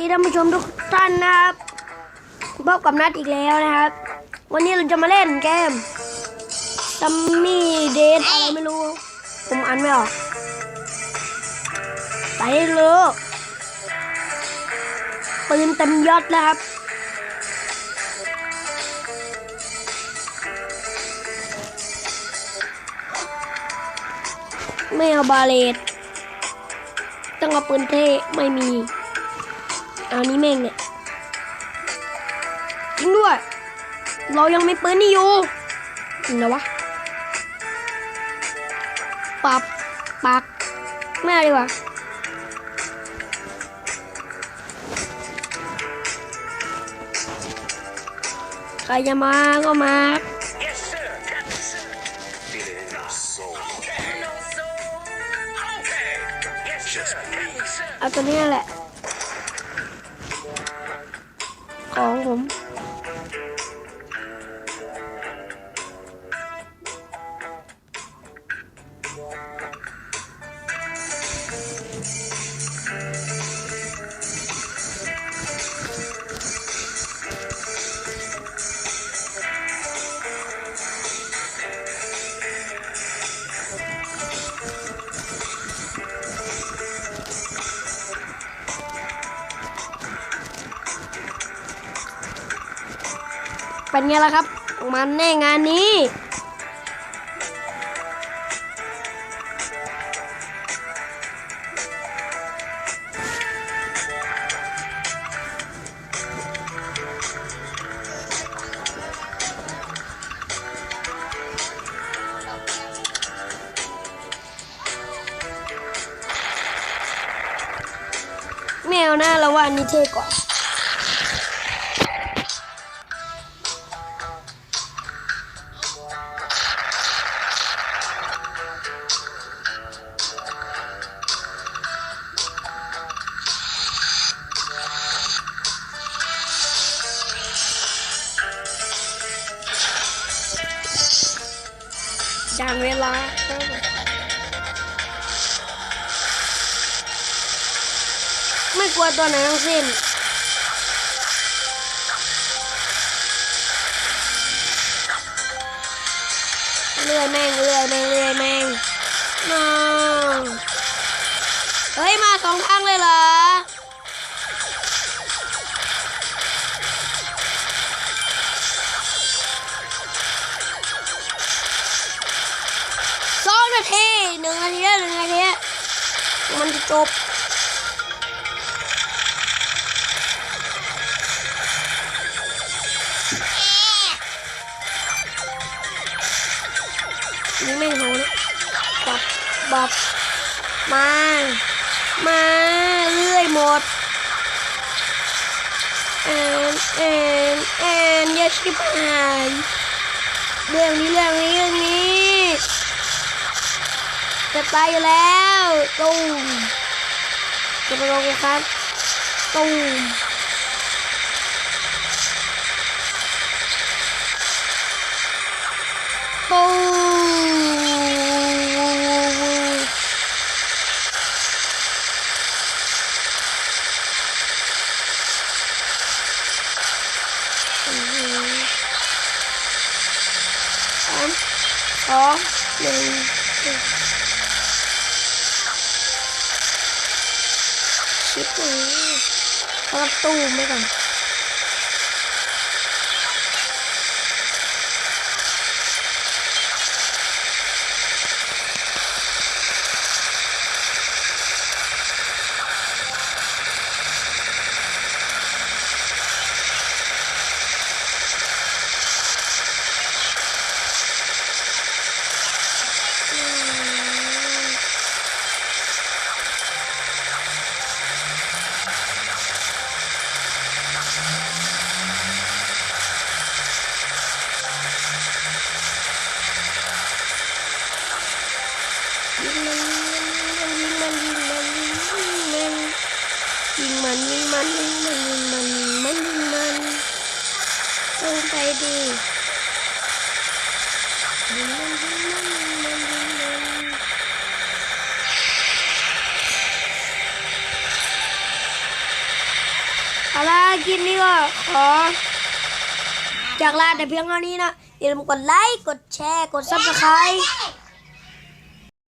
ดีท่านผู้ชมทุกท่านนะครับพบกับนัดอีกแล้วนะครับ วันนี้เราจะมาเล่นเกมซัมมี่เดทอะไรไม่รู้ ผมอ่านไม่ออกไปเลยปืนเต็มยศแล้วครับไม่เอาบาเลตต้องเอาปืนเท่ไม่มี เอานี้แม่งเนี่ยจริงด้วย เรายังไม่ปืนนี่อยู่จริงนะวะปับปักไม่เอาดีกว่าใครจะมาก็มา Yes, sir. Captain, sir. Feeling no soul. Okay. No soul. Okay. Yes, sir. Captain, sir. เอาตัวนี้แหละ เป็นไงล่ะครับ มันแน่งานนี้แมวหน้าเราว่านนี้เท่กว่า จานเวลาครับไม่กลัวตัวไหนทั้งสิ้นเลื่อยแม่งเลื่อยแม่งเลื่อยแม่งน้องเฮ้ย มาสองทางเลยเหรอ นาทีหนึ่งนาทีหนึ่งนาทีมันจะจบนี่ไม่โหนบับบับมา มาเรื่อยหมดแอนแอนแอนอย่าชิบหายเรื่องนี้เรื่องนี้เรื่องนี้ จะตายอยู่แล้วตูมจะไปลงครับตูมตูมสามสองหนึ่ง คิดถึงเขาตูไม่กัน มันยิงมันยิงมันยิงมันมันยิงมันยิงมันลงไปดิยิงมันยิงมันยิงมันยิงมันคลิปนี้ก็ขอจากลาแต่เพียงเท่านี้นะอย่าลืมกดไลค์กดแชร์กด subscribe